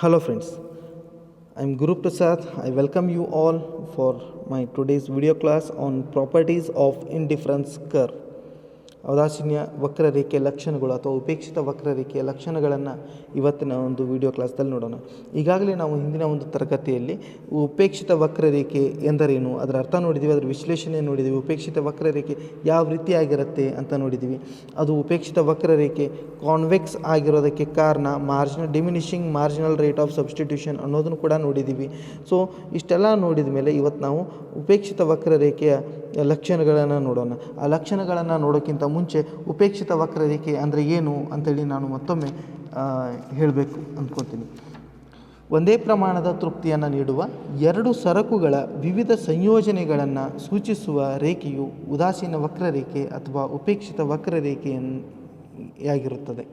Hello friends, I am Guru Prasad. I welcome you all for my today's video class on properties of indifference curve. ಔದಾಸೀನ್ಯ ವಕ್ರರೇಖೆಯ ಲಕ್ಷಣಗಳು ಅಥವಾ ಉಪೇಕ್ಷಿತ ವಕ್ರರೇಖೆಯ ಲಕ್ಷಣಗಳನ್ನು ಇವತ್ತಿನ ಒಂದು ವಿಡಿಯೋ ಕ್ಲಾಸ್ದಲ್ಲಿ ನೋಡೋಣ. ಈಗಾಗಲೇ ನಾವು ಹಿಂದಿನ ಒಂದು ತರಗತಿಯಲ್ಲಿ ಉಪೇಕ್ಷಿತ ವಕ್ರರೇಖೆ ಎಂದರೇನು, ಅದರ ಅರ್ಥ ನೋಡಿದ್ದೀವಿ ಅದರ ವಿಶ್ಲೇಷಣೆ ನೋಡಿದ್ದೀವಿ ಉಪೇಕ್ಷಿತ ವಕ್ರರೇಖೆ ಯಾವ ರೀತಿಯಾಗಿರುತ್ತೆ ಅಂತ ನೋಡಿದ್ದೀವಿ ಅದು ಉಪೇಕ್ಷಿತ ವಕ್ರರೇಖೆ ಕಾನ್ವೆಕ್ಸ್ ಆಗಿರೋದಕ್ಕೆ ಕಾರಣ marginal diminishing marginal rate of substitution ಅನ್ನೋದನ್ನು ಕೂಡ ನೋಡಿದ್ದೀವಿ ಸೊ ಇಷ್ಟೆಲ್ಲ ನೋಡಿದ ಮೇಲೆ ಇವತ್ತು ನಾವು ಉಪೇಕ್ಷಿತ ವಕ್ರರೇಖೆಯ ಲಕ್ಷಣಗಳನ್ನು ನೋಡೋಣ. ಆ ಲಕ್ಷಣಗಳನ್ನು ನೋಡೋಕ್ಕಿಂತ ಮುಂಚೆ ಉಪೇಕ್ಷಿತ ವಕ್ರರೇಖೆ ಅಂದರೆ ಏನು ಅಂತೇಳಿ ನಾನು ಮತ್ತೊಮ್ಮೆ ಹೇಳಬೇಕು ಅಂದ್ಕೊತೀನಿ ಒಂದೇ ಪ್ರಮಾಣದ ತೃಪ್ತಿಯನ್ನು ನೀಡುವ ಎರಡು ಸರಕುಗಳ ವಿವಿಧ ಸಂಯೋಜನೆಗಳನ್ನು ಸೂಚಿಸುವ ರೇಖೆಯು ಉದಾಸೀನ ವಕ್ರರೇಖೆ ಅಥವಾ ಉಪೇಕ್ಷಿತ ವಕ್ರರೇಖೆಯಾಗಿರುತ್ತದೆ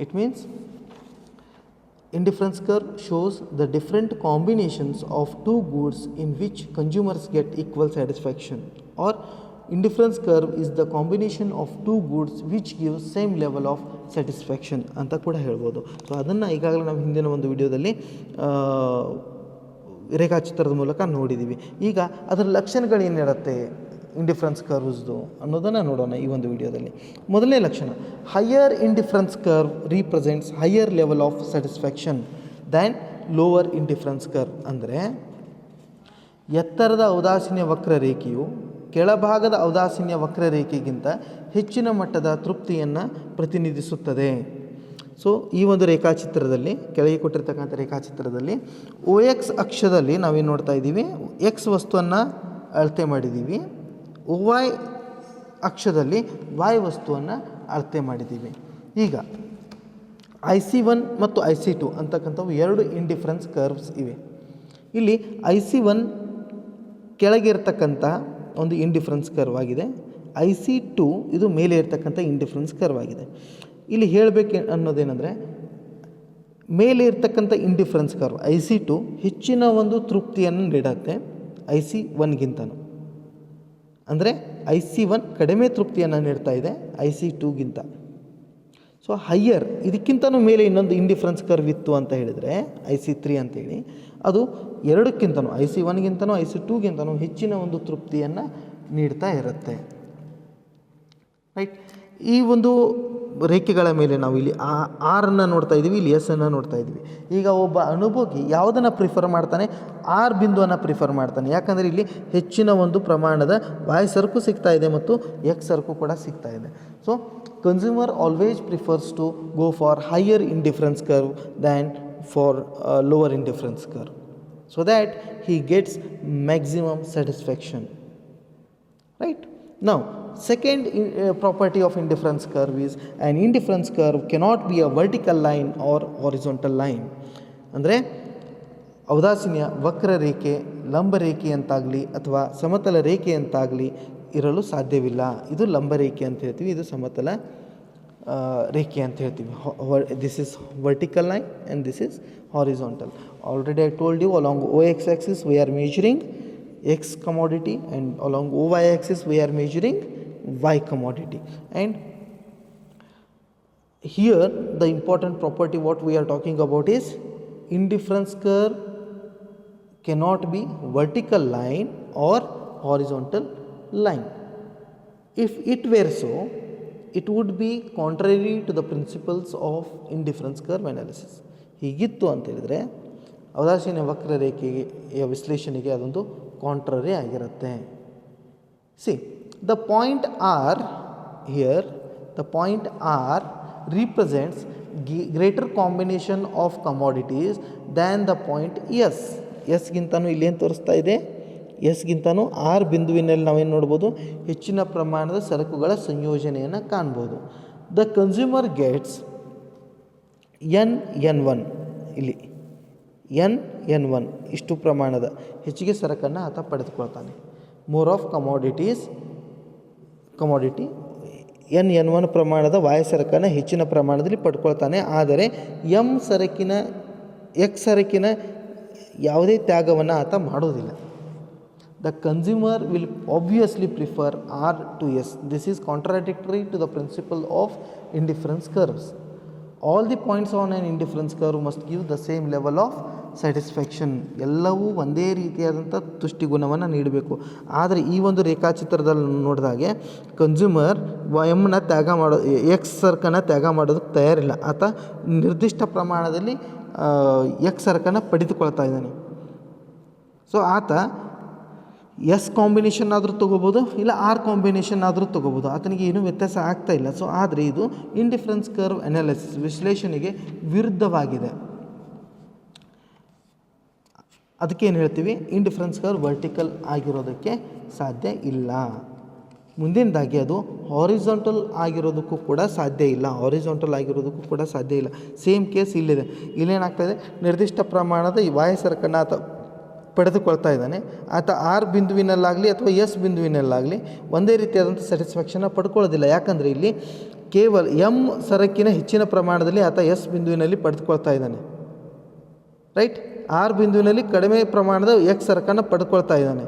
it means Indifference curve shows the different combinations of two goods in which consumers get equal satisfaction or indifference curve is the combination of two goods which give same level of satisfaction ಅಂತ ಕೂಡ ಹೇಳ್ಬೋದು. So ಅದನ್ನು ಈಗಾಗಲೇ ನಾವು ಹಿಂದಿನ ಒಂದು ವಿಡಿಯೋದಲ್ಲಿ ರೇಖಾಚಿತ್ರದ ಮೂಲಕ ನೋಡಿದ್ದೀವಿ ಈಗ ಅದರ ಲಕ್ಷಣಗಳೇನಿರುತ್ತೆ ಇಂಡಿಫ್ರೆನ್ಸ್ ಕರ್ವ್ಸ್ದು ಅನ್ನೋದನ್ನು ನೋಡೋಣ ಈ ಒಂದು ವಿಡಿಯೋದಲ್ಲಿ. ಮೊದಲನೇ ಲಕ್ಷಣ higher indifference curve represents higher level of satisfaction than lower indifference curve ಅಂದರೆ ಎತ್ತರದ ಔದಾಸೀನ್ಯ ವಕ್ರರೇಖೆಯು ಕೆಳಭಾಗದ ಔದಾಸೀನ್ಯ ವಕ್ರರೇಖೆಗಿಂತ ಹೆಚ್ಚಿನ ಮಟ್ಟದ ತೃಪ್ತಿಯನ್ನು ಪ್ರತಿನಿಧಿಸುತ್ತದೆ. ಸೊ ಈ ಒಂದು ರೇಖಾಚಿತ್ರದಲ್ಲಿ, ಕೆಳಗೆ ಕೊಟ್ಟಿರ್ತಕ್ಕಂಥ ರೇಖಾಚಿತ್ರದಲ್ಲಿ ಒ ಎಕ್ಸ್ ಅಕ್ಷದಲ್ಲಿ ನಾವೇನು ನೋಡ್ತಾ ಇದ್ದೀವಿ. ಎಕ್ಸ್ ವಸ್ತುವನ್ನು ಅಳತೆ ಮಾಡಿದ್ದೀವಿ. ಒ ವೈ ಅಕ್ಷದಲ್ಲಿ ವಾಯ್ ವಸ್ತುವನ್ನು ಅಳತೆ ಮಾಡಿದ್ದೀವಿ. ಈಗ ಐ ಸಿ ಒನ್ ಮತ್ತು ಐ ಸಿ ಟು ಅಂತಕ್ಕಂಥವು ಎರಡು ಇಂಡಿಫ್ರೆನ್ಸ್ ಕರ್ವ್ಸ್ ಇವೆ. ಇಲ್ಲಿ ಐ ಸಿ ಒನ್ ಕೆಳಗೆ ಇರ್ತಕ್ಕಂಥ ಒಂದು ಇಂಡಿಫ್ರೆನ್ಸ್ ಕರ್ವ್ ಆಗಿದೆ. ಐ ಸಿ ಟು ಇದು ಮೇಲೆ ಇರ್ತಕ್ಕಂಥ ಇಂಡಿಫ್ರೆನ್ಸ್ ಕರ್ವ್ ಆಗಿದೆ. ಇಲ್ಲಿ ಹೇಳಬೇಕು ಅನ್ನೋದೇನೆಂದರೆ, ಮೇಲೆ ಇರ್ತಕ್ಕಂಥ indifference curve I C two ಹೆಚ್ಚಿನ ಒಂದು ತೃಪ್ತಿಯನ್ನು ನೀಡುತ್ತೆ ಐ ಸಿ ಒನ್ಗಿಂತನೂ ಅಂದರೆ ಐ ಸಿ ಒನ್ ಕಡಿಮೆ ತೃಪ್ತಿಯನ್ನು ನೀಡ್ತಾ ಇದೆ ಐ ಸಿ ಟೂಗಿಂತ ಸೊ ಹೈಯರ್ ಇದಕ್ಕಿಂತನೂ ಮೇಲೆ ಇನ್ನೊಂದು ಇಂಡಿಫ್ರೆನ್ಸ್ ಕರ್ವ್ ಇತ್ತು ಅಂತ ಹೇಳಿದರೆ ಐ ಸಿ ತ್ರೀ ಅಂತೇಳಿ ಅದು ಎರಡಕ್ಕಿಂತನೂ ಐ ಸಿ ಒನ್ಗಿಂತನೂ ಐ ಸಿ ಟೂಗಿಂತನೂ ಹೆಚ್ಚಿನ ಒಂದು ತೃಪ್ತಿಯನ್ನು ನೀಡ್ತಾ ಇರುತ್ತೆ. ರೈಟ್ ಈ ಒಂದು ರೇಖೆಗಳ ಮೇಲೆ ನಾವು ಇಲ್ಲಿ ಆ, ಆರನ್ನು ನೋಡ್ತಾ ಇದ್ದೀವಿ ಇಲ್ಲಿ ಎಸ್ ಅನ್ನು ನೋಡ್ತಾ ಇದ್ದೀವಿ ಈಗ ಒಬ್ಬ ಅನುಭೋಗಿ ಯಾವುದನ್ನು ಪ್ರಿಫರ್ ಮಾಡ್ತಾನೆ? ಆರ್ ಬಿಂದುವನ್ನು ಪ್ರಿಫರ್ ಮಾಡ್ತಾನೆ. ಯಾಕಂದರೆ ಇಲ್ಲಿ ಹೆಚ್ಚಿನ ಒಂದು ಪ್ರಮಾಣದ ವಾಯ್ ಸರ್ಕು ಸಿಗ್ತಾ ಇದೆ ಮತ್ತು ಎಕ್ಸ್ ಸರ್ಕು ಕೂಡ ಸಿಗ್ತಾ ಇದೆ. So consumer always prefers to go for higher indifference curve than for lower indifference curve so that he gets maximum satisfaction right now second uh, property of indifference curve is an indifference curve cannot be a vertical line or horizontal line ಅಂದರೆ ಔದಾಸೀನ್ಯ ವಕ್ರರೇಖೆ ಲಂಬರೇಖೆ ಅಂತಾಗಲಿ ಅಥವಾ ಸಮತಲ ರೇಖೆ ಅಂತಾಗಲಿ ಇರಲು ಸಾಧ್ಯವಿಲ್ಲ ಇದು ಲಂಬರೇಖೆ ಅಂತ ಹೇಳ್ತೀವಿ ಇದು ಸಮತಲ ರೇಖೆ ಅಂತ ಹೇಳ್ತೀವಿ this is vertical line and this is horizontal already I told you along O X axis we are measuring X commodity and along O Y axis we are measuring Y commodity and here the important property what we are talking about is indifference curve cannot be vertical line or horizontal line if it were so it would be contrary to the principles of indifference curve analysis ಹೀಗಿತ್ತು ಅಂತ ಹೇಳಿದರೆ, ಅವದಾಸೀನ ವಕ್ರರೇಖೆಗೆ ವಿಶ್ಲೇಷಣೆಗೆ ಅದೊಂದು contrary ಆಗಿರುತ್ತೆ. See the point R here the point R represents greater combination of commodities than the point S ಎಸ್ಗಿಂತನೂ ಇಲ್ಲೇನು ತೋರಿಸ್ತಾ ಇದೆ? ಎಸ್ಗಿಂತನೂ ಆರ್ ಬಿಂದುವಿನಲ್ಲಿ ನಾವೇನು ನೋಡ್ಬೋದು? ಹೆಚ್ಚಿನ ಪ್ರಮಾಣದ ಸರಕುಗಳ ಸಂಯೋಜನೆಯನ್ನು ಕಾಣ್ಬೋದು. The consumer gets N N one ಇಲ್ಲಿ ಎನ್ ಎನ್ ಒನ್ ಇಷ್ಟು ಪ್ರಮಾಣದ ಹೆಚ್ಚಿಗೆ ಸರಕನ್ನು ಆತ ಪಡೆದುಕೊಳ್ತಾನೆ. More of commodities commodity N N one ಪ್ರಮಾಣದ ವಾಯು ಸರಕನ್ನು ಹೆಚ್ಚಿನ ಪ್ರಮಾಣದಲ್ಲಿ ಪಡ್ಕೊಳ್ತಾನೆ. ಆದರೆ ಎಂ ಸರಕಿನ ಎಕ್ಸ್ ಸರಕಿನ ಯಾವುದೇ ತ್ಯಾಗವನ್ನು ಆತ ಮಾಡೋದಿಲ್ಲ. The consumer will obviously prefer R to S. This is contradictory to the principle of indifference curves. All the points on an indifference curve must give the same level of satisfaction ಎಲ್ಲವೂ ಒಂದೇ ರೀತಿಯಾದಂಥ ತುಷ್ಟಿಗುಣವನ್ನು ನೀಡಬೇಕು ಆದರೆ ಈ ಒಂದು ರೇಖಾಚಿತ್ರದಲ್ಲಿ ನೋಡಿದಾಗೆ consumer ಎಮ್ನ ತ್ಯಾಗ ಮಾಡೋ ಎಕ್ಸ್ ಸರ್ಕನ್ನು ತ್ಯಾಗ ಮಾಡೋದಕ್ಕೆ ತಯಾರಿಲ್ಲ ಆತ ನಿರ್ದಿಷ್ಟ ಪ್ರಮಾಣದಲ್ಲಿ ಎಕ್ಸ್ ಸರ್ಕನ್ನು ಪಡೆದುಕೊಳ್ತಾ ಇದ್ದಾನೆ ಸೊ ಆತ ಎಸ್ ಕಾಂಬಿನೇಷನ್ ಆದರೂ ತೊಗೋಬೋದು, ಇಲ್ಲ ಆರ್ ಕಾಂಬಿನೇಷನ್ ಆದರೂ ತೊಗೋಬೋದು. ಆತನಿಗೆ ಏನೂ ವ್ಯತ್ಯಾಸ ಆಗ್ತಾ ಇಲ್ಲ. ಸೊ ಆದರೆ ಇದು ಇಂಡಿಫರೆನ್ಸ್ ಕರ್ವ್ ಅನಾಲಿಸಿಸ್ ವಿಶ್ಲೇಷಣೆಗೆ ವಿರುದ್ಧವಾಗಿದೆ. ಅದಕ್ಕೆ ಏನು ಹೇಳ್ತೀವಿ? ಇಂಡಿಫರೆನ್ಸ್ ಕರ್ವ್ ವರ್ಟಿಕಲ್ ಆಗಿರೋದಕ್ಕೆ ಸಾಧ್ಯ ಇಲ್ಲ. ಮುಂದಿನದಾಗಿ ಅದು ಹಾರಿಜಾಂಟಲ್ ಆಗಿರೋದಕ್ಕೂ ಕೂಡ ಸಾಧ್ಯ ಇಲ್ಲ. ಹಾರಿಜಾಂಟಲ್ ಆಗಿರೋದಕ್ಕೂ ಕೂಡ ಸಾಧ್ಯ ಇಲ್ಲ. ಸೇಮ್ ಕೇಸ್ ಇಲ್ಲಿದೆ. ಇಲ್ಲೇನಾಗ್ತಾಯಿದೆ ನಿರ್ದಿಷ್ಟ ಪ್ರಮಾಣದ ಈ ವಾಯಸರಕನ್ನು ಆತ ಪಡೆದುಕೊಳ್ತಾ ಇದ್ದಾನೆ. ಆತ ಆರ್ ಬಿಂದುವಿನಲ್ಲಾಗಲಿ ಅಥವಾ ಎಸ್ ಬಿಂದುವಿನಲ್ಲಾಗಲಿ ಒಂದೇ ರೀತಿಯಾದಂಥ ಸ್ಯಾಟಿಸ್ಫ್ಯಾಕ್ಷನ್ನ ಪಡ್ಕೊಳ್ಳೋದಿಲ್ಲ. ಯಾಕಂದರೆ ಇಲ್ಲಿ ಕೇವಲ ಎಂ ಸರಕಿನ ಹೆಚ್ಚಿನ ಪ್ರಮಾಣದಲ್ಲಿ ಆತ ಎಸ್ ಬಿಂದುವಿನಲ್ಲಿ ಪಡೆದುಕೊಳ್ತಾ ಇದ್ದಾನೆ. ರೈಟ್ ಆರ್ ಬಿಂದುವಿನಲ್ಲಿ ಕಡಿಮೆ ಪ್ರಮಾಣದ ಎಕ್ಸ್ ಸರಕನ್ನು ಪಡ್ಕೊಳ್ತಾ ಇದ್ದಾನೆ.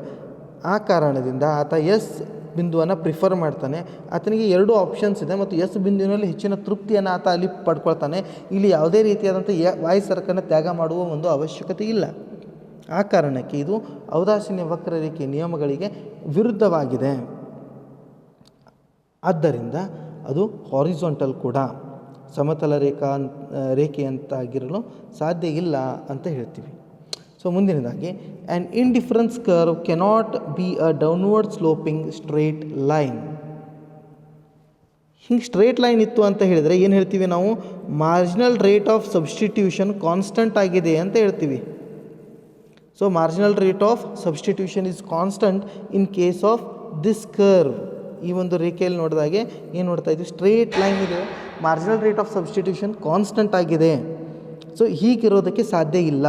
ಆ ಕಾರಣದಿಂದ ಆತ ಎಸ್ ಬಿಂದುವನ್ನು ಪ್ರಿಫರ್ ಮಾಡ್ತಾನೆ. ಆತನಿಗೆ ಎರಡು ಆಪ್ಷನ್ಸ್ ಇದೆ ಮತ್ತು ಎಸ್ ಬಿಂದುವಿನಲ್ಲಿ ಹೆಚ್ಚಿನ ತೃಪ್ತಿಯನ್ನು ಆತ ಅಲ್ಲಿ ಪಡ್ಕೊಳ್ತಾನೆ. ಇಲ್ಲಿ ಯಾವುದೇ ರೀತಿಯಾದಂಥ ವಾಯು ಸರಕನ್ನು ತ್ಯಾಗ ಮಾಡುವ ಒಂದು ಅವಶ್ಯಕತೆ ಇಲ್ಲ. ಆ ಕಾರಣಕ್ಕೆ ಇದು ಔದಾಸೀನ್ಯ ವಕ್ರರೇಖೆ ನಿಯಮಗಳಿಗೆ ವಿರುದ್ಧವಾಗಿದೆ. ಆದ್ದರಿಂದ ಅದು ಹಾರಿಜಾಂಟಲ್ ಕೂಡ. ಸಮತಲ ರೇಖಾ ರೇಖೆಯಂತಾಗಿರಲು ಸಾಧ್ಯ ಇಲ್ಲ ಅಂತ ಹೇಳ್ತೀವಿ. So ಮುಂದಿನದಾಗಿ an indifference curve cannot be a downward sloping straight line ಹಿಂಗೆ ಸ್ಟ್ರೇಟ್ ಲೈನ್ ಇತ್ತು ಅಂತ ಹೇಳಿದರೆ ಏನು ಹೇಳ್ತೀವಿ ನಾವು? Marginal rate of substitution constant ಆಗಿದೆ ಅಂತ ಹೇಳ್ತೀವಿ. So marginal rate of substitution is constant in case of this curve ಈ ಒಂದು ರೇಖೆಯಲ್ಲಿ ನೋಡಿದಾಗೆ ಏನು ನೋಡ್ತಾ ಇದ್ದೀವಿ ಸ್ಟ್ರೇಟ್ ಲೈನ್ ಇದೆ. Marginal rate of substitution constant ಆಗಿದೆ. ಸೊ ಹೀಗಿರೋದಕ್ಕೆ ಸಾಧ್ಯ ಇಲ್ಲ.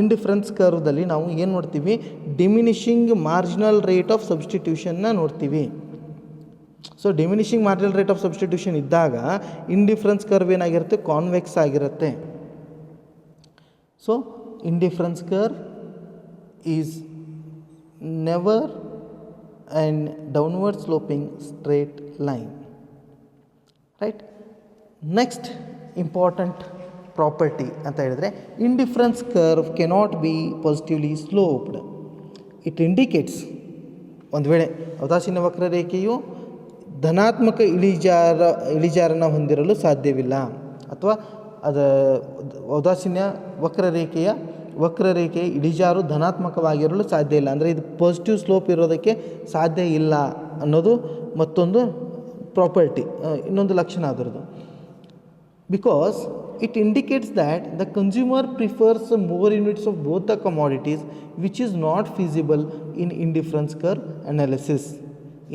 ಇಂಡಿಫರೆನ್ಸ್ ಕರ್ವ್ದಲ್ಲಿ ನಾವು ಏನು ನೋಡ್ತೀವಿ? ಡಿಮಿನಿಷಿಂಗ್ ಮಾರ್ಜಿನಲ್ ರೇಟ್ ಆಫ್ ಸಬ್ಸ್ಟಿಟ್ಯೂಷನ್ನ ನೋಡ್ತೀವಿ. So diminishing marginal rate of substitution ಇದ್ದಾಗ ಇಂಡಿಫರೆನ್ಸ್ ಕರ್ವ್ ಏನಾಗಿರುತ್ತೆ? ಕಾನ್ವೆಕ್ಸ್ ಆಗಿರುತ್ತೆ. So indifference curve is never and downward sloping straight line right next important property ಅಂತ ಹೇಳಿದರೆ indifference curve cannot be positively sloped it indicates ಒಂದು ವೇಳೆ ಅವದಾಸೀನ ವಕ್ರರೇಖೆಯು ಧನಾತ್ಮಕ ಇಳಿಜಾರ ಇಳಿಜಾರನ್ನು ಹೊಂದಿರಲು ಸಾಧ್ಯವಿಲ್ಲ, ಅಥವಾ ಅದ ಔದಾಸೀನ್ಯ ವಕ್ರರೇಖೆಯ ವಕ್ರರೇಖೆಯ ಇಳಿಜಾರು ಧನಾತ್ಮಕವಾಗಿರಲು ಸಾಧ್ಯ ಇಲ್ಲ. ಅಂದರೆ ಇದು ಪಾಸಿಟಿವ್ ಸ್ಲೋಪ್ ಇರೋದಕ್ಕೆ ಸಾಧ್ಯ ಇಲ್ಲ ಅನ್ನೋದು ಮತ್ತೊಂದು ಪ್ರಾಪರ್ಟಿ ಇನ್ನೊಂದು ಲಕ್ಷಣ ಅದರದ್ದು. Because it indicates that the consumer prefers more units of both the commodities which is not feasible in indifference curve analysis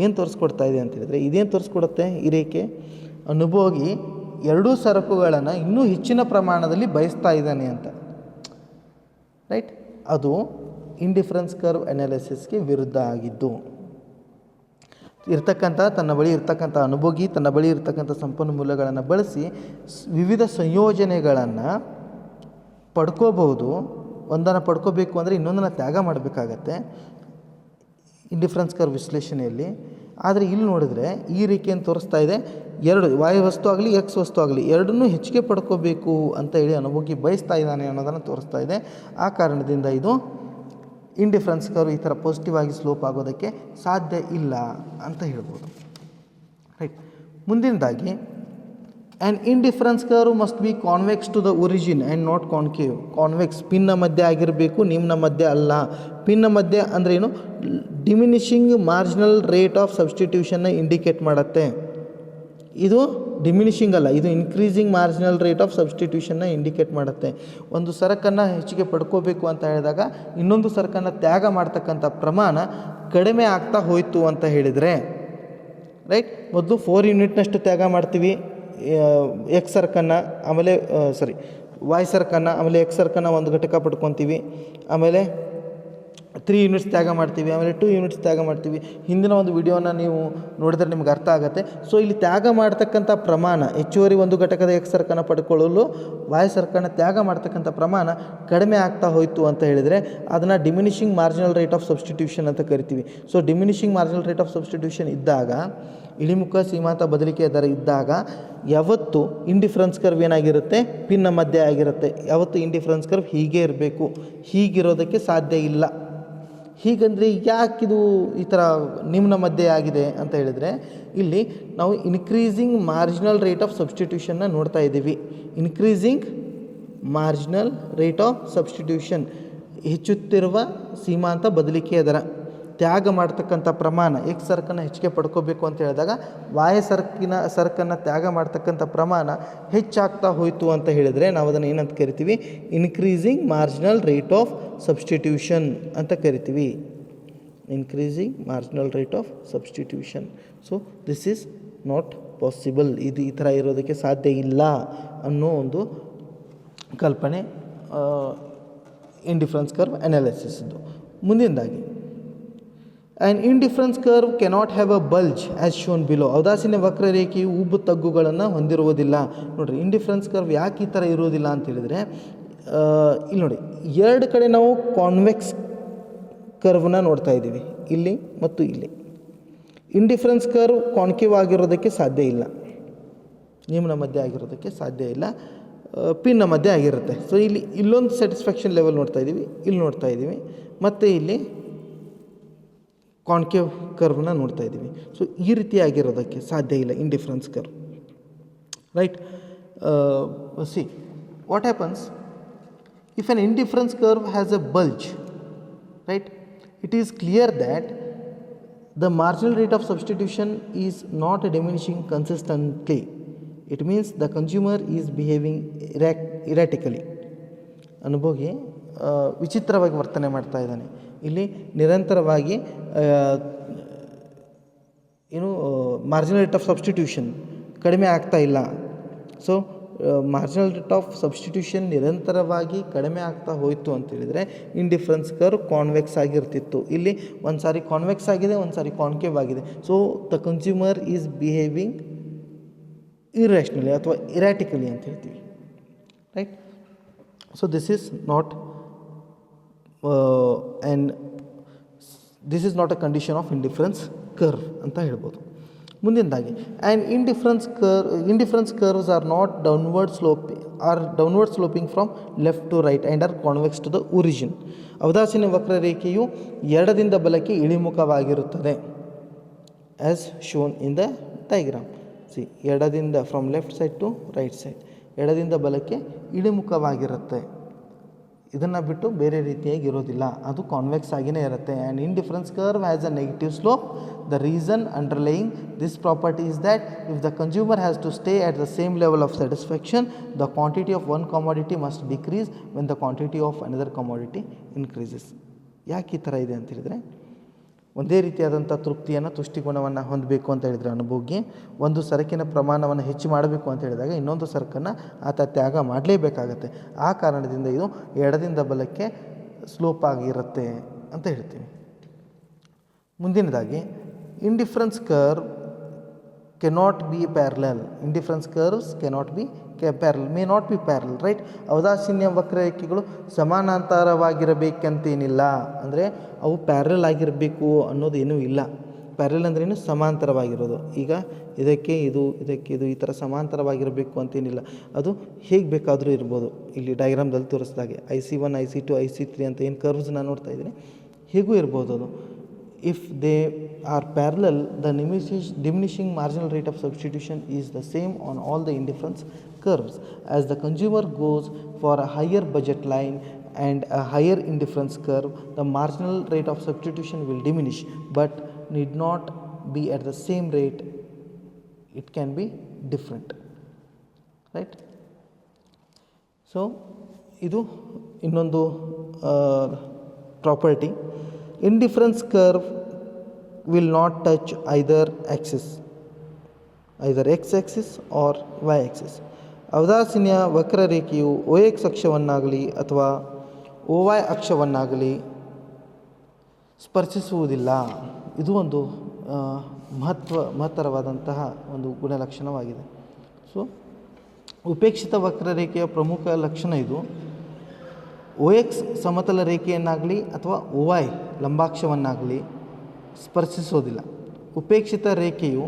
ಏನು ತೋರಿಸ್ಕೊಡ್ತಾ ಇದೆ ಅಂತ ಹೇಳಿದರೆ ಇದೇನು ತೋರಿಸ್ಕೊಡುತ್ತೆ ಈ ರೇಖೆ? ಅನುಭೋಗಿ ಎರಡೂ ಸರಕುಗಳನ್ನು ಇನ್ನೂ ಹೆಚ್ಚಿನ ಪ್ರಮಾಣದಲ್ಲಿ ಬಯಸ್ತಾ ಇದ್ದಾನೆ ಅಂತ. ರೈಟ್ ಅದು ಇಂಡಿಫರೆನ್ಸ್ ಕರ್ವ್ ಅನಾಲಿಸಿಸ್ಗೆ ವಿರುದ್ಧ ಆಗಿದ್ದು. ಇರ್ತಕ್ಕಂಥ ತನ್ನ ಬಳಿ ಇರ್ತಕ್ಕಂಥ ಅನುಭೋಗಿ, ತನ್ನ ಬಳಿ ಇರ್ತಕ್ಕಂಥ ಸಂಪನ್ಮೂಲಗಳನ್ನು ಬಳಸಿ ವಿವಿಧ ಸಂಯೋಜನೆಗಳನ್ನು ಪಡ್ಕೋಬಹುದು. ಒಂದನ್ನು ಪಡ್ಕೋಬೇಕು ಅಂದರೆ ಇನ್ನೊಂದನ್ನು ತ್ಯಾಗ ಮಾಡಬೇಕಾಗತ್ತೆ. ಇಂಡಿಫರೆನ್ಸ್ ಕರ್ ವಿಶ್ಲೇಷಣೆಯಲ್ಲಿ ಆದರೆ ಇಲ್ಲಿ ನೋಡಿದ್ರೆ ಈ ರೇಖೆಯನ್ನು ತೋರಿಸ್ತಾ ಇದೆ. ಎರಡು ವಾಯು ವಸ್ತು ಆಗಲಿ ಎಕ್ಸ್ ವಸ್ತು ಆಗಲಿ, ಎರಡನ್ನೂ ಹೆಚ್ಚಿಗೆ ಪಡ್ಕೋಬೇಕು ಅಂತ ಹೇಳಿ ಅನುಭೋಗಿ ಬಯಸ್ತಾ ಇದ್ದಾನೆ ಅನ್ನೋದನ್ನು ತೋರಿಸ್ತಾ ಇದೆ. ಆ ಕಾರಣದಿಂದ ಇದು ಇಂಡಿಫ್ರೆನ್ಸ್ ಕರ್ವ್ ಈ ಥರ ಪಾಸಿಟಿವ್ ಆಗಿ ಸ್ಲೋಪ್ ಆಗೋದಕ್ಕೆ ಸಾಧ್ಯ ಇಲ್ಲ ಅಂತ ಹೇಳ್ಬೋದು. Right ಮುಂದಿನದಾಗಿ an indifference curve must be convex to the origin and not concave convex pin ಮಧ್ಯೆ ಆಗಿರಬೇಕು, ನಿಮ್ನ ಮಧ್ಯೆ ಅಲ್ಲ. ಪಿನ್ನ ಮಧ್ಯೆ ಅಂದರೆ ಏನು? ಡಿಮಿನಿಷಿಂಗ್ ಮಾರ್ಜಿನಲ್ ರೇಟ್ ಆಫ್ ಸಬ್ಸ್ಟಿಟ್ಯೂಷನ್ನ ಇಂಡಿಕೇಟ್ ಮಾಡುತ್ತೆ. ಇದು ಡಿಮಿನಿಷಿಂಗ್ ಅಲ್ಲ, ಇದು ಇನ್ಕ್ರೀಸಿಂಗ್ ಮಾರ್ಜಿನಲ್ ರೇಟ್ ಆಫ್ ಸಬ್ಸ್ಟಿಟ್ಯೂಷನ್ನ ಇಂಡಿಕೇಟ್ ಮಾಡುತ್ತೆ. ಒಂದು ಸರಕನ್ನು ಹೆಚ್ಚಿಗೆ ಪಡ್ಕೋಬೇಕು ಅಂತ ಹೇಳಿದಾಗ, ಇನ್ನೊಂದು ಸರಕನ್ನು ತ್ಯಾಗ ಮಾಡ್ತಕ್ಕಂಥ ಪ್ರಮಾಣ ಕಡಿಮೆ ಆಗ್ತಾ ಹೋಯಿತು ಅಂತ ಹೇಳಿದರೆ ರೈಟ್ ಮೊದಲು ಫೋರ್ ಯೂನಿಟ್ನಷ್ಟು ತ್ಯಾಗ ಮಾಡ್ತೀವಿ. ಎಕ್ಸ್ ಸರ್ಕನ್ನು ಆಮೇಲೆ ಸಾರಿ ವಾಯ್ ಸರ್ಕನ್ನು, ಆಮೇಲೆ ಎಕ್ಸ್ ಸರ್ಕನ್ನ ಒಂದು ಘಟಕ ಪಡ್ಕೊತೀವಿ. ಆಮೇಲೆ ತ್ರೀ ಯೂನಿಟ್ಸ್ ತ್ಯಾಗ ಮಾಡ್ತೀವಿ. ಆಮೇಲೆ ಟೂ ಯೂನಿಟ್ಸ್ ತ್ಯಾಗ ಮಾಡ್ತೀವಿ. ಹಿಂದಿನ ಒಂದು ವಿಡಿಯೋನ ನೀವು ನೋಡಿದ್ರೆ ನಿಮ್ಗೆ ಅರ್ಥ ಆಗುತ್ತೆ. ಸೊ ಇಲ್ಲಿ ತ್ಯಾಗ ಮಾಡ್ತಕ್ಕಂಥ ಪ್ರಮಾಣ, ಹೆಚ್ಚುವರಿ ಒಂದು ಘಟಕದ ಎಕ್ಸ್ ಸರ್ಕನ್ನು ಪಡ್ಕೊಳ್ಳಲು ವಾಯು ಸರ್ಕನ್ನು ತ್ಯಾಗ ಮಾಡ್ತಕ್ಕಂಥ ಪ್ರಮಾಣ ಕಡಿಮೆ ಆಗ್ತಾ ಹೋಯಿತು ಅಂತ ಹೇಳಿದರೆ ಅದನ್ನು diminishing marginal rate of substitution ಅಂತ ಕರಿತೀವಿ. So diminishing marginal rate of substitution ಇದ್ದಾಗ ಇಳಿಮುಖ ಸೀಮಾಂತ ಬದಲಿಕೆ ದರ ಇದ್ದಾಗ ಯಾವತ್ತು ಇಂಡಿಫರೆನ್ಸ್ ಕರ್ವ್ ಏನಾಗಿರುತ್ತೆ? ಪಿನ್ನ ಮಧ್ಯೆ ಆಗಿರುತ್ತೆ. ಯಾವತ್ತು ಇಂಡಿಫರೆನ್ಸ್ ಕರ್ವ್ ಹೀಗೆ ಇರಬೇಕು. ಹೀಗಿರೋದಕ್ಕೆ ಸಾಧ್ಯ ಇಲ್ಲ. ಹೀಗಂದರೆ ಯಾಕಿದು ಈ ಥರ ನಿಮ್ನ ಮಧ್ಯೆ ಆಗಿದೆ ಅಂತ ಹೇಳಿದರೆ, ಇಲ್ಲಿ ನಾವು ಇನ್ಕ್ರೀಸಿಂಗ್ ಮಾರ್ಜಿನಲ್ ರೇಟ್ ಆಫ್ ಸಬ್ಸ್ಟಿಟ್ಯೂಷನ್ನ ನೋಡ್ತಾ ಇದ್ದೀವಿ. Increasing marginal rate of substitution ಹೆಚ್ಚುತ್ತಿರುವ ಸೀಮಾಂತ ಬದಲಿಕೆಯ ದರ. ತ್ಯಾಗ ಮಾಡ್ತಕ್ಕಂಥ ಪ್ರಮಾಣ ಎಕ್ಸ್ ಸರ್ಕನ್ನು ಹೆಚ್ಚಿಗೆ ಪಡ್ಕೋಬೇಕು ಅಂತ ಹೇಳಿದಾಗ ವಾಯ ಸರ್ಕಿನ, ಸರ್ಕನ್ನು ತ್ಯಾಗ ಮಾಡ್ತಕ್ಕಂಥ ಪ್ರಮಾಣ ಹೆಚ್ಚಾಗ್ತಾ ಹೋಯಿತು ಅಂತ ಹೇಳಿದರೆ ನಾವು ಅದನ್ನು ಏನಂತ ಕರಿತೀವಿ? Increasing marginal rate of substitution ಅಂತ ಕರಿತೀವಿ. Increasing marginal rate of substitution so this is not possible ಇದು ಈ ಥರ ಇರೋದಕ್ಕೆ ಸಾಧ್ಯ ಇಲ್ಲ ಅನ್ನೋ ಒಂದು ಕಲ್ಪನೆ ಇಂಡಿಫರೆನ್ಸ್ ಕರ್ವ್ ಅನಾಲಿಸಿಸ್ದು ಮುಂದಿನದಾಗಿ an indifference curve cannot have a bulge as shown below ಔದಾಸೀನ ವಕ್ರರೇಖೆಯು ಉಬ್ಬು ತಗ್ಗುಗಳನ್ನು ಹೊಂದಿರುವುದಿಲ್ಲ. ನೋಡಿರಿ ಇಂಡಿಫ್ರೆನ್ಸ್ ಕರ್ವ್ ಯಾಕೆ ಈ ಥರ ಇರುವುದಿಲ್ಲ ಅಂತ ಹೇಳಿದರೆ ಇಲ್ಲಿ ನೋಡಿ, ಎರಡು ಕಡೆ ನಾವು ಕಾನ್ವೆಕ್ಸ್ ಕರ್ವ್ನ ನೋಡ್ತಾ ಇದ್ದೀವಿ. ಇಲ್ಲಿ ಮತ್ತು ಇಲ್ಲಿ. ಇಂಡಿಫರೆನ್ಸ್ ಕರ್ವ್ ಕಾನ್ಕೇವ್ ಆಗಿರೋದಕ್ಕೆ ಸಾಧ್ಯ ಇಲ್ಲ. ನಿಮ್ನ ಮಧ್ಯೆ ಆಗಿರೋದಕ್ಕೆ ಸಾಧ್ಯ ಇಲ್ಲ. ಪಿನ್ನ ಮಧ್ಯೆ ಆಗಿರುತ್ತೆ. ಸೊ ಇಲ್ಲಿ, ಇಲ್ಲೊಂದು ಸ್ಯಾಟಿಸ್ಫ್ಯಾಕ್ಷನ್ ಲೆವೆಲ್ ನೋಡ್ತಾ ಇದ್ದೀವಿ. ಇಲ್ಲಿ ನೋಡ್ತಾ ಇದ್ದೀವಿ. ಮತ್ತು ಇಲ್ಲಿ ಕಾನ್ಕೇವ್ ಕರ್ವನ್ನ ನೋಡ್ತಾ ಇದ್ದೀವಿ. ಸೊ ಈ ರೀತಿಯಾಗಿರೋದಕ್ಕೆ ಸಾಧ್ಯ ಇಲ್ಲ indifference curve right see what happens if an indifference curve has a bulge right it is clear that the marginal rate of substitution is not diminishing consistently it means the consumer is behaving Iraq erratically ಅನುಭೋಗಿ ವಿಚಿತ್ರವಾಗಿ ವರ್ತನೆ ಮಾಡ್ತಾ ಇದ್ದಾನೆ. ಇಲ್ಲಿ ನಿರಂತರವಾಗಿ ಏನು marginal rate of substitution ಕಡಿಮೆ ಆಗ್ತಾ ಇಲ್ಲ. So marginal rate of substitution ನಿರಂತರವಾಗಿ ಕಡಿಮೆ ಆಗ್ತಾ ಹೋಯಿತು ಅಂತ ಹೇಳಿದರೆ ಇಂಡಿಫರೆನ್ಸ್ ಕರ್ ಕಾನ್ವೆಕ್ಸ್ ಆಗಿರ್ತಿತ್ತು. ಇಲ್ಲಿ ಒಂದು ಸಾರಿ ಕಾನ್ವೆಕ್ಸ್ ಆಗಿದೆ, ಒಂದು ಸಾರಿ ಕಾನ್ಕೇವ್ ಆಗಿದೆ. So the consumer is behaving irrationally ಅಥವಾ ಇರಾಟಿಕಲಿ ಅಂತ ಹೇಳ್ತೀವಿ. Right so this is not and this is not a condition of indifference curve ಅಂತ ಹೇಳ್ಬೋದು. ಮುಂದಿನದಾಗಿ and indifference curve indifference curves are not downward slope or downward sloping from left to right and are convex to the origin ಅವದಾಸಿನ ವಕ್ರರೇಖೆಯು ಎಡದಿಂದ ಬಲಕ್ಕೆ ಇಳಿಮುಖವಾಗಿರುತ್ತದೆ as shown in the diagram see ಎಡದಿಂದ from left side to right side ಎಡದಿಂದ ಬಲಕ್ಕೆ ಇಳಿಮುಖವಾಗಿರುತ್ತೆ. ಇದನ್ನು ಬಿಟ್ಟು ಬೇರೆ ರೀತಿಯಾಗಿ ಇರೋದಿಲ್ಲ. ಅದು ಕಾನ್ವೆಕ್ಸ್ ಆಗಿಯೇ ಇರುತ್ತೆ. And indifference curve as a negative slope the reason underlying this property is that if the consumer has to stay at the same level of satisfaction the quantity of one commodity must decrease when the quantity of another commodity increases ಯಾಕೆ ಈ ಥರ ಇದೆ ಅಂತ ಹೇಳಿದರೆ ಒಂದೇ ರೀತಿಯಾದಂಥ ತೃಪ್ತಿಯನ್ನು, ತುಷ್ಟಿಗುಣವನ್ನು ಹೊಂದಬೇಕು ಅಂತ ಹೇಳಿದರೆ ಅನುಭೋಗಿ. ಒಂದು ಸರಕಿನ ಪ್ರಮಾಣವನ್ನು ಹೆಚ್ಚು ಮಾಡಬೇಕು ಅಂತ ಹೇಳಿದಾಗ ಇನ್ನೊಂದು ಸರಕನ್ನು ಆತ ತ್ಯಾಗ ಮಾಡಲೇಬೇಕಾಗತ್ತೆ. ಆ ಕಾರಣದಿಂದ ಇದು ಎಡದಿಂದ ಬಲಕ್ಕೆ ಸ್ಲೋಪ್ ಆಗಿರುತ್ತೆ ಅಂತ ಹೇಳ್ತೀವಿ ಮುಂದಿನದಾಗಿ indifference curve be parallel indifference curves not be K parallel may not be parallel right ಅವದಾಸೀನ್ಯ ವಕ್ರರೇಖೆಗಳು ಸಮಾನಾಂತರವಾಗಿರಬೇಕಂತೇನಿಲ್ಲ. ಅಂದರೆ ಅವು ಪ್ಯಾರಲ್ ಆಗಿರಬೇಕು ಅನ್ನೋದು ಏನೂ ಇಲ್ಲ. ಪ್ಯಾರಲ್ ಅಂದ್ರೇನು ಸಮಾಂತರವಾಗಿರೋದು. ಈಗ ಇದಕ್ಕೆ ಇದು ಇದಕ್ಕೆ ಇದು, ಈ ಥರ ಸಮಾಂತರವಾಗಿರಬೇಕು ಅಂತೇನಿಲ್ಲ. ಅದು ಹೇಗೆ ಬೇಕಾದರೂ ಇರ್ಬೋದು. ಇಲ್ಲಿ ಡಯಾಗ್ರಾಮ್ದಲ್ಲಿ ತೋರಿಸಿದಾಗೆ. I C one I C two I C three ಅಂತ ಏನು ಕರ್ವ್ಸ್ನ ನೋಡ್ತಾ ಇದ್ದೀನಿ. ಹೇಗೂ ಇರ್ಬೋದು ಅದು. If they are parallel the diminish- diminishing marginal rate of substitution is the same on all the indifference curves as the consumer goes for a higher budget line and a higher indifference curve the marginal rate of substitution will diminish but need not be at the same rate it can be different right so ಇದು ಇನ್ನೊಂದು property indifference curve will not touch either axis either X axis or Y axis ಅವದಾಸೀನ್ಯ ವಕ್ರರೇಖೆಯು O X ಅಕ್ಷವನ್ನಾಗಲಿ ಅಥವಾ O Y ಅಕ್ಷವನ್ನಾಗಲಿ ಸ್ಪರ್ಶಿಸುವುದಿಲ್ಲ. ಇದು ಒಂದು ಮಹತ್ವ, ಮಹತ್ತರವಾದಂತಹ ಒಂದು ಗುಣಲಕ್ಷಣವಾಗಿದೆ. ಸೊ ಉಪೇಕ್ಷಿತ ವಕ್ರರೇಖೆಯ ಪ್ರಮುಖ ಲಕ್ಷಣ ಇದು. ಓ ಎಕ್ಸ್ ಸಮತಲ ರೇಖೆಯನ್ನಾಗಲಿ ಅಥವಾ ಓ ವೈ ಲಂಬಾಕ್ಷವನ್ನಾಗಲಿ ಸ್ಪರ್ಶಿಸೋದಿಲ್ಲ. ಉಪೇಕ್ಷಿತ ರೇಖೆಯು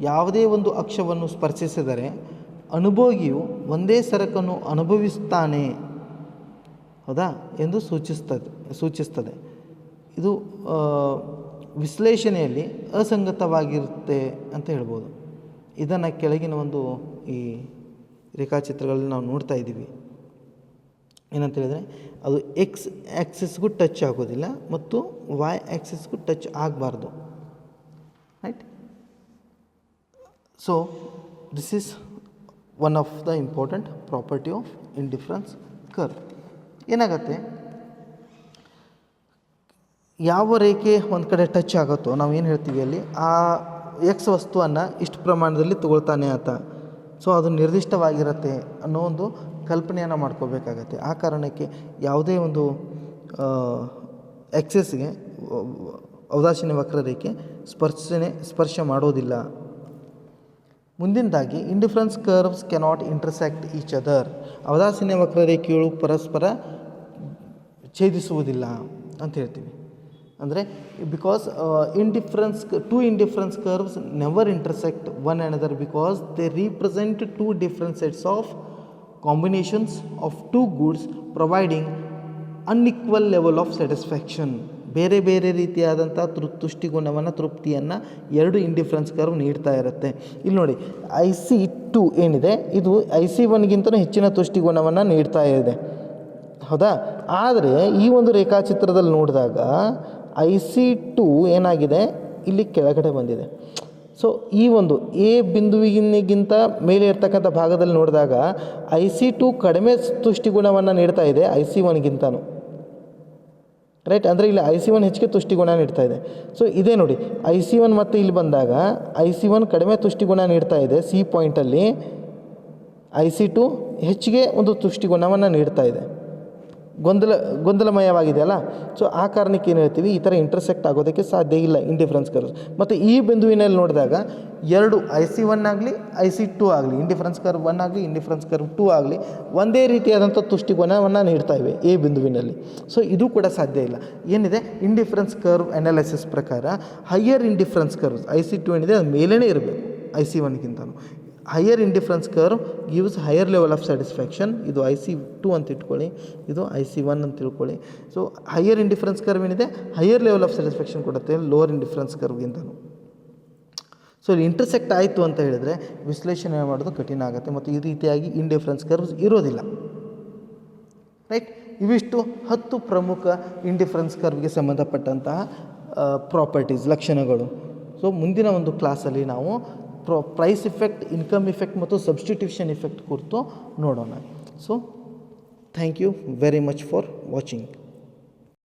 ಯಾವುದೇ ಒಂದು ಅಕ್ಷವನ್ನು ಸ್ಪರ್ಶಿಸಿದರೆ ಅನುಭೋಗಿಯು ಒಂದೇ ಸರಕನ್ನು ಅನುಭವಿಸ್ತಾನೆ ಹೌದಾ? ಎಂದು ಸೂಚಿಸ್ತದೆ ಸೂಚಿಸ್ತದೆ. ಇದು ವಿಶ್ಲೇಷಣೆಯಲ್ಲಿ ಅಸಂಗತವಾಗಿರುತ್ತೆ ಅಂತ ಹೇಳ್ಬೋದು. ಇದನ್ನು ಕೆಳಗಿನ ಒಂದು ಈ ರೇಖಾಚಿತ್ರಗಳಲ್ಲಿ ನಾವು ನೋಡ್ತಾ ಇದ್ದೀವಿ. ಏನಂತ ಹೇಳಿದರೆ ಅದು ಎಕ್ಸ್ ಆ್ಯಕ್ಸಸ್ಗೂ ಟಚ್ ಆಗೋದಿಲ್ಲ ಮತ್ತು ವೈ ಆ್ಯಕ್ಸಸ್ಗೂ ಟಚ್ ಆಗಬಾರ್ದು. Right so this is one of the important property of indifference curve ಏನಾಗತ್ತೆ? ಯಾವ ರೇಖೆ ಒಂದು ಕಡೆ ಟಚ್ ಆಗುತ್ತೋ, ನಾವು ಏನು ಹೇಳ್ತೀವಿ ಅಲ್ಲಿ? ಆ ಎಕ್ಸ್ ವಸ್ತುವನ್ನು ಇಷ್ಟು ಪ್ರಮಾಣದಲ್ಲಿ ತಗೊಳ್ತಾನೆ ಆತ ಸೊ ಅದು ನಿರ್ದಿಷ್ಟವಾಗಿರುತ್ತೆ ಅನ್ನೋ ಒಂದು ಕಲ್ಪನೆಯನ್ನು ಮಾಡ್ಕೋಬೇಕಾಗತ್ತೆ. ಆ ಕಾರಣಕ್ಕೆ ಯಾವುದೇ ಒಂದು ಎಕ್ಸಸ್ಗೆ ಔದಾಸೀನ ವಕ್ರರೇಖೆ ಸ್ಪರ್ಶನೆ, ಸ್ಪರ್ಶ ಮಾಡೋದಿಲ್ಲ. ಮುಂದಿನದಾಗಿ indifference curves cannot intersect each other ಅವದಾಸೀನ ವಕ್ರರೇಖೆಗಳು ಪರಸ್ಪರ ಛೇದಿಸುವುದಿಲ್ಲ ಅಂತ ಹೇಳ್ತೀವಿ. ಅಂದರೆ because indifference two indifference curves never intersect one and other because they represent two difference sets of combinations of two goods providing unequal level of satisfaction ಬೇರೆ ಬೇರೆ ರೀತಿಯಾದಂಥ ತೃ ತುಷ್ಟಿಗುಣವನ್ನು ತೃಪ್ತಿಯನ್ನು ಎರಡು ಇಂಡಿಫ್ರೆನ್ಸ್ ಕರ್ವ್ ನೀಡ್ತಾ ಇರುತ್ತೆ. ಇಲ್ಲಿ ನೋಡಿ ಐ ಸಿ ಟು ಏನಿದೆ? ಇದು ಐ ಸಿ ಒನ್ಗಿಂತಲೂ ಹೆಚ್ಚಿನ ತುಷ್ಟಿಗುಣವನ್ನು ನೀಡ್ತಾ ಇದೆ. ಹೌದಾ? ಆದರೆ ಈ ಒಂದು ರೇಖಾಚಿತ್ರದಲ್ಲಿ ನೋಡಿದಾಗ ಐ ಸಿ ಟು ಏನಾಗಿದೆ? ಇಲ್ಲಿ ಕೆಳಗಡೆ ಬಂದಿದೆ. ಸೊ ಈ ಒಂದು ಎ ಬಿಂದುವಿಗಿಂತ ಮೇಲೆ ಇರ್ತಕ್ಕಂಥ ಭಾಗದಲ್ಲಿ ನೋಡಿದಾಗ ಐ ಸಿ ಟು ಕಡಿಮೆ ತುಷ್ಟಿಗುಣವನ್ನು ನೀಡ್ತಾ ಇದೆ ಐ ಸಿ ಒನ್ಗಿಂತನೂ ರೈಟ್ ಅಂದರೆ ಇಲ್ಲಿ ಐ ಸಿ ಒನ್ ಹೆಚ್ಚಿಗೆ ತುಷ್ಟಿಗುಣ ನೀಡ್ತಾ ಇದೆ. ಸೊ ಇದೇ ನೋಡಿ ಐ ಸಿ ಒನ್ ಮತ್ತು ಇಲ್ಲಿ ಬಂದಾಗ ಐ ಸಿ ಒನ್ ಕಡಿಮೆ ತುಷ್ಟಿಗುಣ ನೀಡ್ತಾ ಇದೆ ಸಿ ಪಾಯಿಂಟಲ್ಲಿ ಐ ಸಿ ಟು ಹೆಚ್ಚಿಗೆ ಒಂದು ತುಷ್ಟಿಗುಣವನ್ನು ನೀಡ್ತಾ ಇದೆ. ಗೊಂದಲ ಗೊಂದಲಮಯವಾಗಿದೆಯಲ್ಲ ಸೊ ಆ ಕಾರಣಕ್ಕೆ ಏನು ಹೇಳ್ತೀವಿ? ಈ ಥರ ಇಂಟರ್ಸೆಕ್ಟ್ ಆಗೋದಕ್ಕೆ ಸಾಧ್ಯ ಇಲ್ಲ ಇಂಡಿಫರೆನ್ಸ್ ಕರ್ವ್ಸ್ ಮತ್ತು ಈ ಬಿಂದುವಿನಲ್ಲಿ ನೋಡಿದಾಗ ಎರಡು ಐ ಸಿ ಒನ್ ಆಗಲಿ ಐ ಸಿ ಟೂ ಆಗಲಿ ಇಂಡಿಫರೆನ್ಸ್ ಕರ್ವ್ ಒನ್ ಆಗಲಿ ಇಂಡಿಫರೆನ್ಸ್ ಕರ್ವ್ ಟೂ ಆಗಲಿ ಒಂದೇ ರೀತಿಯಾದಂಥ ತುಷ್ಟಿಗುಣವನ್ನು ನೀಡ್ತಾ ಇವೆ ಈ ಬಿಂದುವಿನಲ್ಲಿ. ಸೊ ಇದು ಕೂಡ ಸಾಧ್ಯ ಇಲ್ಲ. ಏನಿದೆ? ಇಂಡಿಫರೆನ್ಸ್ ಕರ್ವ್ ಅನಾಲಿಸಿಸ್ ಪ್ರಕಾರ higher indifference curves I C two ಏನಿದೆ? ಅದು ಮೇಲೇ ಇರಬೇಕು I C ಒನ್ಗಿಂತನೂ higher indifference curve gives higher level of satisfaction ಇದು ಐ ಸಿ ಟು ಅಂತ ಇಟ್ಕೊಳ್ಳಿ, ಇದು ಐ ಸಿ ಒನ್ ಅಂತ ತಿಳ್ಕೊಳ್ಳಿ. ಸೊ ಹೈಯರ್ ಇಂಡಿಫರೆನ್ಸ್ ಕರ್ವ್ ಏನಿದೆ? ಹೈಯರ್ ಲೆವೆಲ್ ಆಫ್ ಸ್ಯಾಟಿಸ್ಫ್ಯಾಕ್ಷನ್ ಕೊಡುತ್ತೆ ಲೋವರ್ ಇಂಡಿಫರೆನ್ಸ್ ಕರ್ವ್ಗಿಂತನೂ ಸೊ ಇಲ್ಲಿ ಇಂಟರ್ಸೆಕ್ಟ್ ಆಯಿತು ಅಂತ ಹೇಳಿದರೆ ವಿಶ್ಲೇಷಣೆ ಮಾಡೋದು? ಕಠಿಣ ಆಗುತ್ತೆ. ಮತ್ತು ಈ ರೀತಿಯಾಗಿ ಇಂಡಿಫರೆನ್ಸ್ ಕರ್ವ್ಸ್ ಇರೋದಿಲ್ಲ. ರೈಟ್ ಇವಿಷ್ಟು ಹತ್ತು ಪ್ರಮುಖ ಇಂಡಿಫರೆನ್ಸ್ ಕರ್ವ್ಗೆ ಸಂಬಂಧಪಟ್ಟಂತಹ ಪ್ರಾಪರ್ಟೀಸ್ ಲಕ್ಷಣಗಳು. ಸೊ ಮುಂದಿನ ಒಂದು ಕ್ಲಾಸಲ್ಲಿ ನಾವು pro price effect income effect ಮತ್ತು ಸಬ್ಸ್ಟಿಟ್ಯೂಷನ್ ಇಫೆಕ್ಟ್ ಕುರಿತು ನೋಡೋಣ. So thank you very much for watching